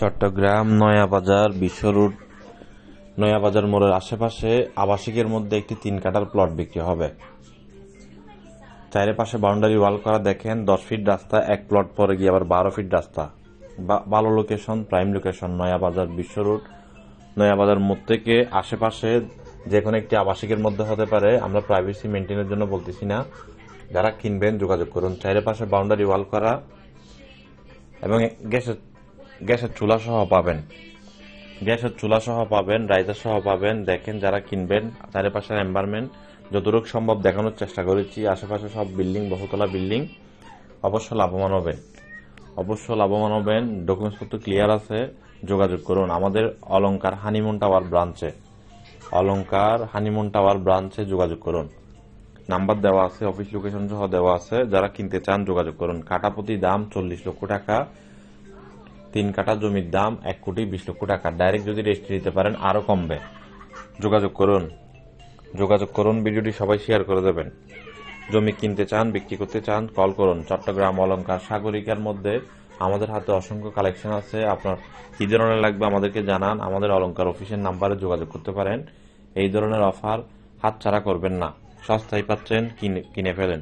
চট্টগ্রাম, নয়াবাজার বিশ্ব রোড নয়াবাজার মোড়ের আশেপাশে আবাসিকের মধ্যে একটি তিন কাটার প্লট বিক্রি হবে। চাইরে পাশে বাউন্ডারি ওয়াল করা দেখেন, দশ ফিট রাস্তা, এক প্লট পরে গিয়ে আবার বারো ফিট রাস্তা। ভালো লোকেশন প্রাইম লোকেশন নয়াবাজার বিশ্ব রোড নয়াবাজার মোড় থেকে আশেপাশে যে কোনো একটি আবাসিকের মধ্যে হতে পারে, আমরা প্রাইভেসি মেনটেনের জন্য বলতেছি না। যারা কিনবেন যোগাযোগ করুন। চাইরে পাশে বাউন্ডারি ওয়াল করা এবং গ্যাসের গ্যাসের চুলা সহ পাবেন। গ্যাসের চুলা সহ পাবেন রাইজার সহ পাবেন, দেখেন যারা কিনবেন, চারিপাশের এনভায়রনমেন্ট যতটুকু সম্ভব দেখানোর চেষ্টা করেছি, আশেপাশে সব বিল্ডিং, বহুতলা বিল্ডিং, অবশ্য লাভবান হবেন। অবশ্য লাভবান হবেন ডকুমেন্টসপত্র ক্লিয়ার আছে, যোগাযোগ করুন। আমাদের অলঙ্কার হানিমুন টাওয়ার ব্রাঞ্চে অলঙ্কার হানিমুন টাওয়ার ব্রাঞ্চে যোগাযোগ করুন। নাম্বার দেওয়া আছে অফিস লোকেশন সহ দেওয়া আছে, যারা কিনতে চান যোগাযোগ করুন। কাটাপতি দাম চল্লিশ লক্ষ টাকা তিন কাঠা জমির দাম এক কোটি বিশ লক্ষ টাকা। ডাইরেক্ট যদি রেজিস্ট্রি দিতে পারেন, আরও কমবে। যোগাযোগ করুন। যোগাযোগ করুন, ভিডিওটি সবাই শেয়ার করে দেবেন। জমি কিনতে চান, বিক্রি করতে চান কল করুন। চট্টগ্রাম, অলংকার, সাগরিকার মধ্যে আমাদের হাতে অসংখ্য কালেকশন আছে। আপনার কি ধরনের লাগবে আমাদেরকে জানান। আমাদের অলঙ্কার অফিসের নাম্বারে যোগাযোগ করতে পারেন। এই ধরনের অফার হাতছাড়া করবেন না। সস্তায় পাচ্ছেন, কিনে কিনে ফেলেন।